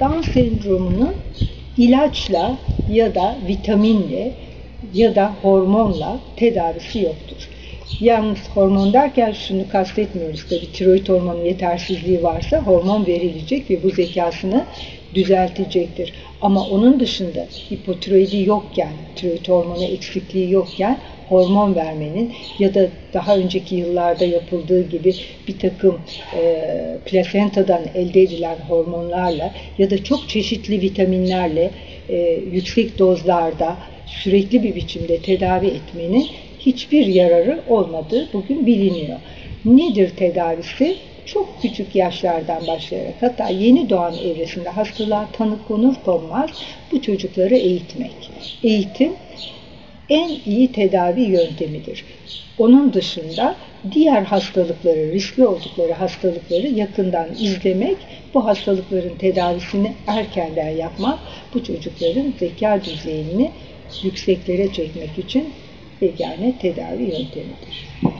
Down sendromunun ilaçla ya da vitaminle ya da hormonla tedavisi yoktur. Yalnız hormon derken şunu kastetmiyoruz tabii tiroid hormonu yetersizliği varsa hormon verilecek ve bu zekasını düzeltecektir. Ama onun dışında hipotiroidi yokken, tiroid hormonu eksikliği yokken hormon vermenin ya da daha önceki yıllarda yapıldığı gibi bir takım e, plasentadan elde edilen hormonlarla ya da çok çeşitli vitaminlerle e, yüksek dozlarda sürekli bir biçimde tedavi etmenin hiçbir yararı olmadığı bugün biliniyor. Nedir tedavisi? Çok küçük yaşlardan başlayarak hatta yeni doğan evresinde hastalığa tanı konur konmaz bu çocukları eğitmek. Eğitim en iyi tedavi yöntemidir. Onun dışında diğer hastalıkları, riskli oldukları hastalıkları yakından izlemek, bu hastalıkların tedavisini erkenden yapmak, bu çocukların zeka düzeyini yükseklere çekmek için yegane tedavi yöntemidir.